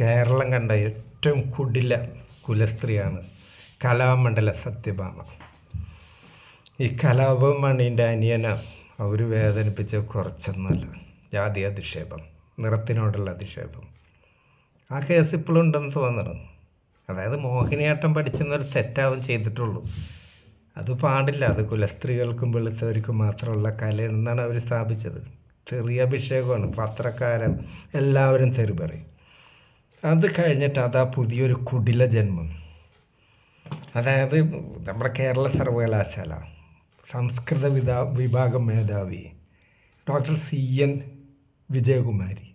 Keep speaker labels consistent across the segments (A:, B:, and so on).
A: കേരളം കണ്ട ഏറ്റവും കുടില കുലസ്ത്രീയാണ് കലാമണ്ഡല സത്യഭാമ. ഈ കലാപമണിന്റെ അനിയന അവർ വേദനിപ്പിച്ച കുറച്ചൊന്നുമല്ല ജാതി അധിക്ഷേപം നിറത്തിനോടുള്ള അധിക്ഷേപം. ആ കേസ് ഇപ്പോഴും ഉണ്ടെന്ന് തോന്നണം അതായത് മോഹിനിയാട്ടം പഠിച്ചെന്നൊരു തെറ്റാവും ചെയ്തിട്ടുള്ളൂ. അത് പാടില്ല അത് കുലസ്ത്രീകൾക്കും വെളുത്തവർക്കും മാത്രമുള്ള കലയെന്നാണ് അവർ സ്ഥാപിച്ചത്. ചെറിയ അഭിഷേകമാണ് പത്രക്കാരൻ എല്ലാവരും തെറി പറയും അത് കഴിഞ്ഞിട്ട് അതാ പുതിയൊരു കുടില ജന്മം. അതായത് നമ്മുടെ കേരള സർവകലാശാല സംസ്കൃത വിതാ വിഭാഗം മേധാവി ഡോക്ടർ സി എൻ വിജയകുമാരി.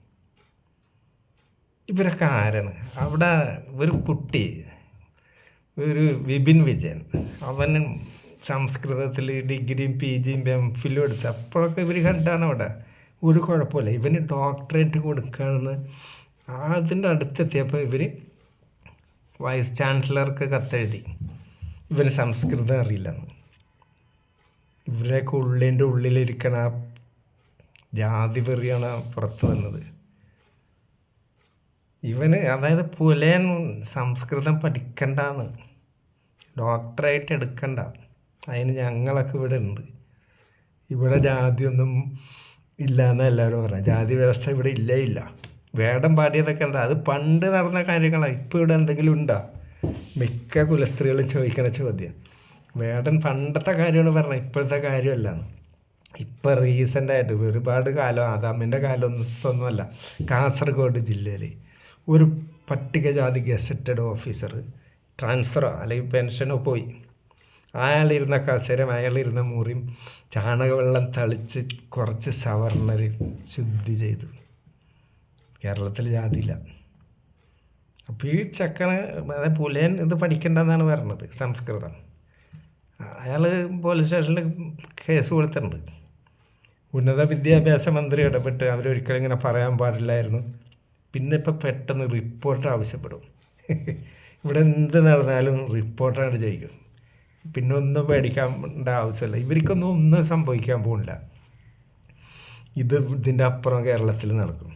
A: ഇവരൊക്കെ ആരാണ്? അവിടെ ഒരു കുട്ടി ഒരു വിപിൻ വിജയൻ. അവൻ സംസ്കൃതത്തിൽ ഡിഗ്രിയും പി ജിയും എം ഫിലും എടുത്ത് അപ്പോഴൊക്കെ ഇവർ കണ്ടാണ് അവിടെ. ഒരു കുഴപ്പമില്ല. ഇവന് ഡോക്ടറേറ്റ് കൊടുക്കുകയാണെന്ന് അതിന്റെ അടുത്തെത്തിയപ്പോൾ ഇവർ വൈസ് ചാൻസലർക്ക് കത്തെഴുതി. ഇവന് സംസ്കൃതം അറിയില്ലെന്ന്. ഇവരെയൊക്കെ ഉള്ളിന്റെ ഉള്ളിലിരിക്കണ ആ ജാതി വെറിയാണ് പുറത്ത് വന്നത്. ഇവന് അതായത് പുലയൻ സംസ്കൃതം പഠിക്കണ്ടെന്ന്. ഡോക്ടറായിട്ട് എടുക്കണ്ട. അതിന് ഞങ്ങളൊക്കെ ഇവിടെ ഉണ്ട്. ഇവിടെ ജാതിയൊന്നും ഇല്ല എന്ന് എല്ലാവരും പറഞ്ഞത്. ജാതി വ്യവസ്ഥ ഇവിടെ ഇല്ലേ ഇല്ല. വേടം പാടിയതൊക്കെ എന്താ? അത് പണ്ട് നടന്ന കാര്യങ്ങളാണ് ഇപ്പോൾ ഇവിടെ എന്തെങ്കിലും ഉണ്ടോ? മിക്ക കുലസ്ത്രീകളും ചോദിക്കണ ചോദ്യം. വേടൻ പണ്ടത്തെ കാര്യമാണ് പറഞ്ഞത് ഇപ്പോഴത്തെ കാര്യമല്ല ഇപ്പം റീസെന്റായിട്ട് ഒരുപാട് കാലം ആദാമിന്റെ കാലമൊന്നുമല്ല കാസർഗോഡ് ജില്ലയിൽ ഒരു പട്ടികജാതി ഗസറ്റഡ് ഓഫീസർ ട്രാൻസ്ഫറോ അല്ലെങ്കിൽ പെൻഷനോ പോയി. അയാളിരുന്ന കസേരം അയാളിരുന്ന മുറിയും ചാണകവെള്ളം തളിച്ച് കുറച്ച് സവർണർ ശുദ്ധി ചെയ്തു. കേരളത്തിൽ ജാതിയില്ല. അപ്പോൾ ഈ ചക്കന് അതായത് പുലയൻ ഇത് പഠിക്കേണ്ടെന്നാണ് പറഞ്ഞത് സംസ്കൃതം. അയാൾ പോലീസ് സ്റ്റേഷനിൽ കേസ് കൊടുത്തിട്ടുണ്ട്. ഉന്നത വിദ്യാഭ്യാസ മന്ത്രി ഇടപെട്ട് അവരൊരിക്കലും ഇങ്ങനെ പറയാൻ പാടില്ലായിരുന്നു. പിന്നെ ഇപ്പം പെട്ടെന്ന് റിപ്പോർട്ട് ആവശ്യപ്പെടും. ഇവിടെ എന്ത് നടന്നാലും റിപ്പോർട്ടാണ് ചെയ്യും പിന്നെ ഒന്നും പേടിക്കേണ്ട ആവശ്യമില്ല. ഇവർക്കൊന്നും ഒന്നും സംഭവിക്കാൻ പോകില്ല ഇത് ഇതിന്റെ അപ്പുറം കേരളത്തിൽ നടക്കും.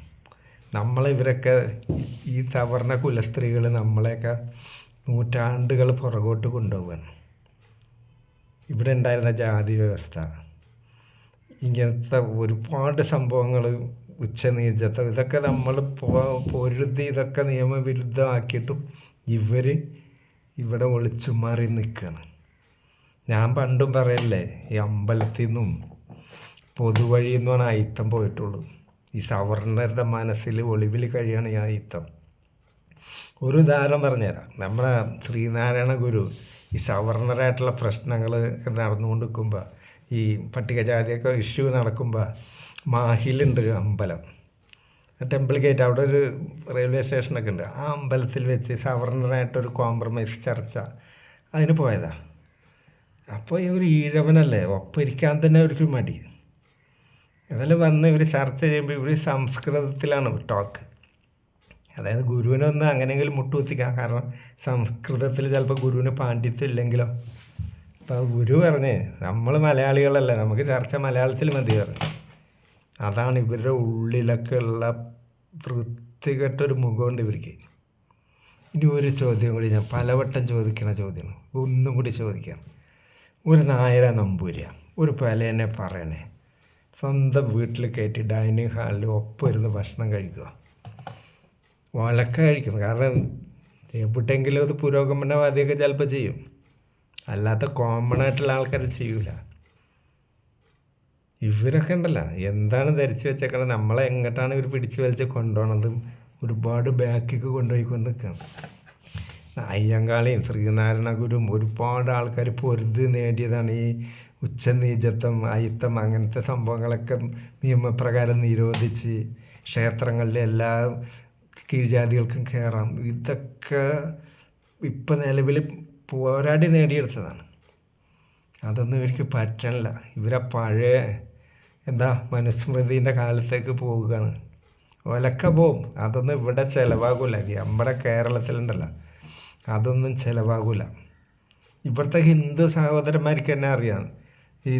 A: നമ്മളെ ഇവരൊക്കെ ഈ സവർണ കുലസ്ത്രീകൾ നമ്മളെയൊക്കെ നൂറ്റാണ്ടുകൾ പുറകോട്ട് കൊണ്ടുപോവാണ്. ഇവിടെ ഉണ്ടായിരുന്ന ജാതി വ്യവസ്ഥ ഇങ്ങനത്തെ ഒരുപാട് സംഭവങ്ങൾ ഉച്ചനീചത്വം ഇതൊക്കെ നമ്മൾ പൊരുതി ഇതൊക്കെ നിയമവിരുദ്ധമാക്കിയിട്ടും ഇവർ ഇവിടെ ഒളിച്ചു മാറി നിൽക്കുകയാണ് ഞാൻ പണ്ടും പറയല്ലേ ഈ അമ്പലത്തിൽ നിന്നും പൊതുവഴിയിൽ നിന്നാണ് അയിത്തം പോയിട്ടുള്ളൂ. ഈ സവർണരുടെ മനസ്സിൽ ഒളിവിൽ കഴിയാണ് ഈ അയിത്തം ഒരു ഉദാഹരണം പറഞ്ഞുതരാം. നമ്മുടെ ശ്രീനാരായണ ഗുരു ഈ സവർണരായിട്ടുള്ള പ്രശ്നങ്ങൾ നടന്നുകൊണ്ട് നിൽക്കുമ്പോൾ ഈ പട്ടികജാതിയൊക്കെ ഇഷ്യൂ നടക്കുമ്പോൾ മാഹിലുണ്ട് അമ്പലം. ടെമ്പിൾ ഗേറ്റ് അവിടെ ഒരു റെയിൽവേ സ്റ്റേഷനൊക്കെ ഉണ്ട്. ആ അമ്പലത്തിൽ വെച്ച് സവർണറായിട്ടൊരു കോംപ്രമൈസ് ചർച്ച അതിന് പോയതാണ് അപ്പോൾ ഈ ഒരു ഈഴവനല്ലേ ഒപ്പം ഇരിക്കാൻ തന്നെ അവർക്ക് മടി. അതെല്ലാം വന്ന് ഇവർ ചർച്ച ചെയ്യുമ്പോൾ ഇവർ സംസ്കൃതത്തിലാണ് ടോക്ക് അതായത് ഗുരുവിനൊന്ന് അങ്ങനെയെങ്കിലും മുട്ടുകുത്തിക്കാം. കാരണം സംസ്കൃതത്തിൽ ചിലപ്പോൾ ഗുരുവിന് പാണ്ഡിത്യം ഇല്ലെങ്കിലോ. അപ്പോൾ ഗുരു പറഞ്ഞ് നമ്മൾ മലയാളികളല്ലേ നമുക്ക് ചർച്ച മലയാളത്തിൽ മതി പറഞ്ഞു. അതാണ് ഇവരുടെ ഉള്ളിലൊക്കെ ഉള്ള വൃത്തികെട്ടൊരു മുഖമുണ്ട് ഇവർക്ക്. ഇനി ഒരു ചോദ്യം കൂടി ഞാൻ പലവട്ടം ചോദിക്കണ ചോദ്യമാണ്. ഒന്നും കൂടി ചോദിക്കാം. ഒരു നായര നമ്പൂരിയ. ഒരു പലേനെ പറയണേ. സ്വന്തം വീട്ടിൽ കയറ്റി ഡൈനിങ് ഹാളിൽ ഒപ്പം ഇരുന്ന് ഭക്ഷണം കഴിക്കുക. വളക്ക കഴിക്കും കാരണം എവിടെയെങ്കിലും അത് പുരോഗമനവാദിയൊക്കെ ചിലപ്പോൾ ചെയ്യും. അല്ലാത്ത കോമൺ ആയിട്ടുള്ള ആൾക്കാർ ചെയ്യൂല. ഇവരൊക്കെ ഉണ്ടല്ലോ. എന്താണ് ധരിച്ചു വെച്ചേക്കണത്? നമ്മളെ എങ്ങോട്ടാണ് ഇവർ പിടിച്ചു വലിച്ച് കൊണ്ടുപോകണതും ഒരുപാട് ബാക്കിക്ക് കൊണ്ടുപോയിക്കൊണ്ട് നിൽക്കുകയാണ് അയ്യങ്കാളിയും ശ്രീനാരായണ ഗുരുവും ഒരുപാട് ആൾക്കാർ പൊരുത് നേടിയതാണ് ഈ ഉച്ചനീചത്വം അയിത്തം അങ്ങനത്തെ സംഭവങ്ങളൊക്കെ നിയമപ്രകാരം നിരോധിച്ച് ക്ഷേത്രങ്ങളിലെ എല്ലാ കീഴ്ജാതികൾക്കും കയറാം. ഇതൊക്കെ ഇപ്പം നിലവിൽ പോരാടി നേടിയെടുത്തതാണ്. അതൊന്നും ഇവർക്ക് പറ്റണില്ല. ഇവരെ പഴയ എന്താ മനുസ്മൃതിന്റെ കാലത്തേക്ക് പോവുകയാണ്. ഒലക്ക പോവും. അതൊന്നും ഇവിടെ ചിലവാകില്ല നമ്മുടെ കേരളത്തിലുണ്ടല്ലോ. അതൊന്നും ചിലവാകില്ല ഇവിടുത്തെ ഹിന്ദു സഹോദരന്മാർക്ക് തന്നെ അറിയാം. ഈ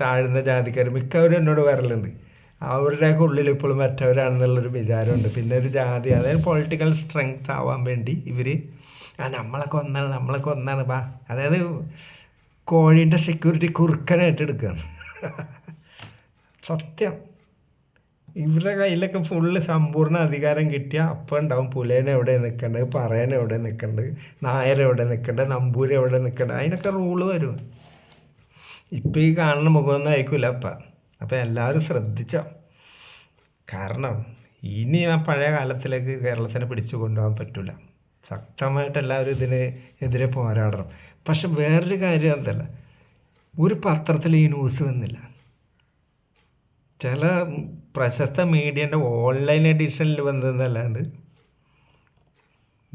A: താഴ്ന്ന ജാതിക്കാർ മിക്കവരും എന്നോട് വരലുണ്ട്. അവരുടെയൊക്കെ ഉള്ളിൽ ഇപ്പോഴും മറ്റവരാണെന്നുള്ളൊരു വിചാരമുണ്ട്. പിന്നെ ഒരു ജാതി അതായത് പൊളിറ്റിക്കൽ സ്ട്രെങ്ത് ആവാൻ വേണ്ടി ഇവർ ആ നമ്മളൊക്കെ ഒന്നാണ് നമ്മളൊക്കെ ഒന്നാണ് ബാ. അതായത് കോഴീന്റെ സെക്യൂരിറ്റി കുറുക്കനായിട്ട് എടുക്കുകയാണ് സത്യം. ഇവരുടെ കയ്യിലൊക്കെ ഫുള്ള് സമ്പൂർണ അധികാരം കിട്ടിയാൽ അപ്പം ഉണ്ടാവും. പുലേനെ എവിടെ നിൽക്കേണ്ടത് പറയൻ എവിടെ നിൽക്കേണ്ടത് നായർ എവിടെ നിൽക്കേണ്ടത് നമ്പൂരി എവിടെ നിൽക്കേണ്ടത് അതിനൊക്കെ റൂൾ വരും. ഇപ്പം ഈ കാണുന്ന മുഖമൊന്നും ആയിരിക്കില്ല അപ്പം. അപ്പം എല്ലാവരും ശ്രദ്ധിച്ചോ. കാരണം ഇനി ആ പഴയ കാലത്തിലേക്ക് കേരളത്തിനെ പിടിച്ചു കൊണ്ടുപോകാൻ പറ്റില്ല ശക്തമായിട്ട് എല്ലാവരും ഇതിന് എതിരെ പോരാടണം. പക്ഷെ വേറൊരു കാര്യം എന്തല്ല ഒരു പത്രത്തിൽ ഈ ന്യൂസ് വന്നില്ല. ചില പ്രശസ്ത മീഡിയന്റെ ഓൺലൈൻ എഡിഷനിൽ വന്നതെന്നല്ലാണ്ട്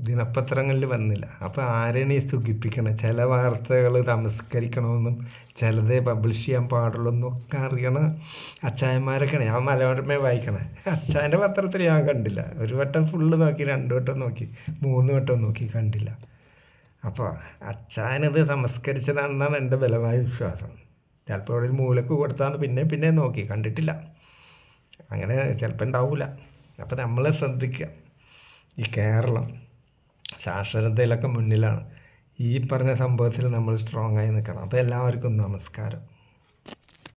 A: ദിനപത്രങ്ങളിൽ വന്നില്ല. അപ്പോൾ ആരെയാണ് ഈ സുഖിപ്പിക്കണം? ചില വാർത്തകൾ നമസ്കരിക്കണമെന്നും ചിലതേ പബ്ലിഷ് ചെയ്യാൻ പാടുള്ളൂ എന്നൊക്കെ അറിയണ അച്ചായന്മാരൊക്കെയാണ്. ഞാൻ മലയാളമേ വായിക്കണേ. അച്ചായന്റെ പത്രത്തിൽ ഞാൻ കണ്ടില്ല. ഒരു വട്ടം ഫുള്ള് നോക്കി രണ്ട് വട്ടം നോക്കി മൂന്ന് വട്ടം നോക്കി കണ്ടില്ല. അപ്പോൾ അച്ചായനത് നമസ്കരിച്ചതാണെന്നാണ് എന്റെ ബലമായ വിശ്വാസം. ചിലപ്പോൾ ഇവിടെ മൂലക്ക് കൊടുത്താന്ന് പിന്നെ പിന്നെ നോക്കി കണ്ടിട്ടില്ല. അങ്ങനെ ചിലപ്പോൾ ഉണ്ടാവില്ല അപ്പോൾ നമ്മളെ ശ്രദ്ധിക്കുക ഈ കേരളം. സാക്ഷരതയിലൊക്കെ മുന്നിലാണ്. ഈ പറഞ്ഞ സംഭവത്തിൽ നമ്മൾ സ്ട്രോങ് ആയി നിൽക്കണം. അപ്പോൾ എല്ലാവർക്കും നമസ്കാരം.